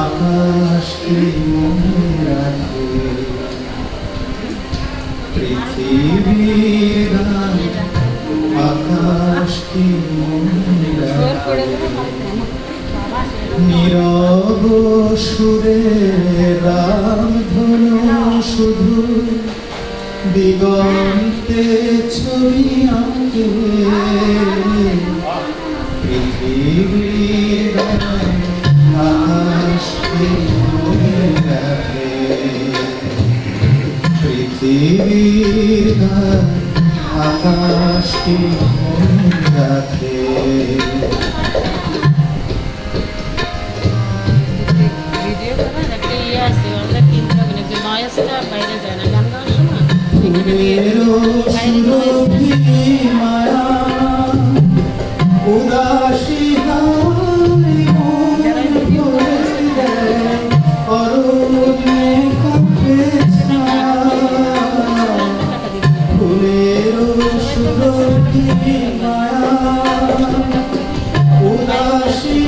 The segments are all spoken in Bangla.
আকাশকে পৃথিবীর আকাশকে মনে রাখে। নীরব সুরে শুধু দিগন্তে ছবি আঁকে। পৃথিবীর মনে রাখে বাইরে যায় না গান গাওয়ার সময়। মায়া উদাসী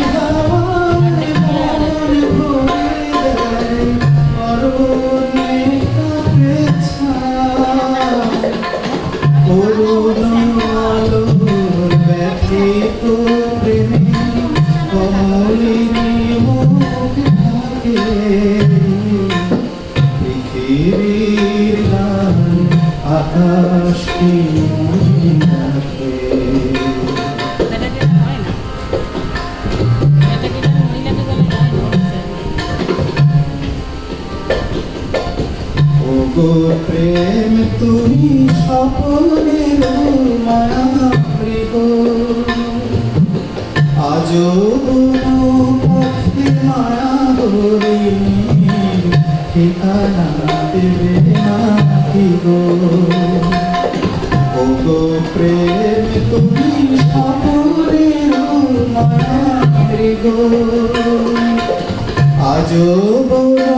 প্রেম তুমি স্বপনের মায়া মৃগ আজও কোনো পথে মায়া হরিণী ঠিকানা দেবে না মায়া